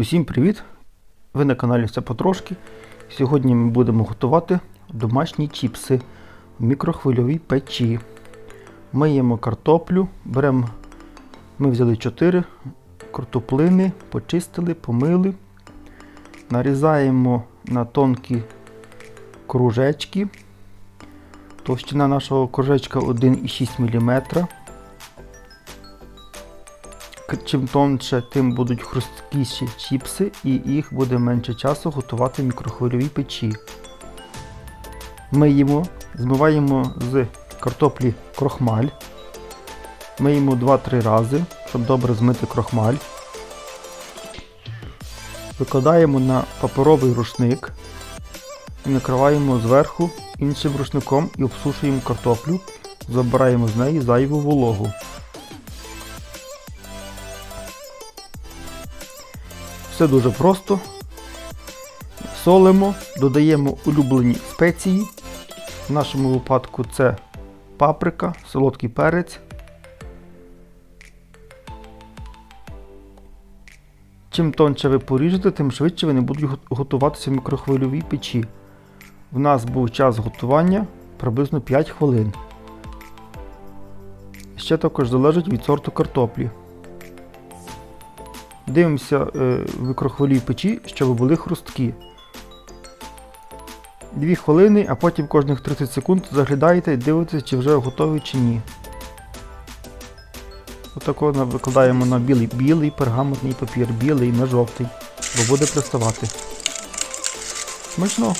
Усім привіт! Ви на каналі Все потрошки. Сьогодні ми будемо готувати домашні чіпси в мікрохвильовій печі. Миємо картоплю, беремо, ми взяли 4 картоплини, почистили, помили, нарізаємо на тонкі кружечки. Товщина нашого кружечка 1,6 мм. Чим тонше, тим будуть хрусткіші чіпси і їх буде менше часу готувати в мікрохвильовій печі. Миємо, змиваємо з картоплі крохмаль. Миємо 2-3 рази, щоб добре змити крохмаль. Викладаємо на паперовий рушник і накриваємо зверху іншим рушником і обсушуємо картоплю, забираємо з неї зайву вологу. Все дуже просто. Солимо, додаємо улюблені спеції. В нашому випадку це паприка, солодкий перець. Чим тонше ви поріжете, тим швидше вони будуть готуватися в мікрохвильовій печі. В нас був час готування приблизно 5 хвилин. Ще також залежить від сорту картоплі. Дивимося е, в мікрохвилі печі, щоб були хрусткі. 2 хвилини, а потім кожних 30 секунд заглядаєте і дивитесь, чи вже готові чи ні. Отако викладаємо на білий, білий пергаментний папір, білий на жовтий, бо буде приставати. Смачного!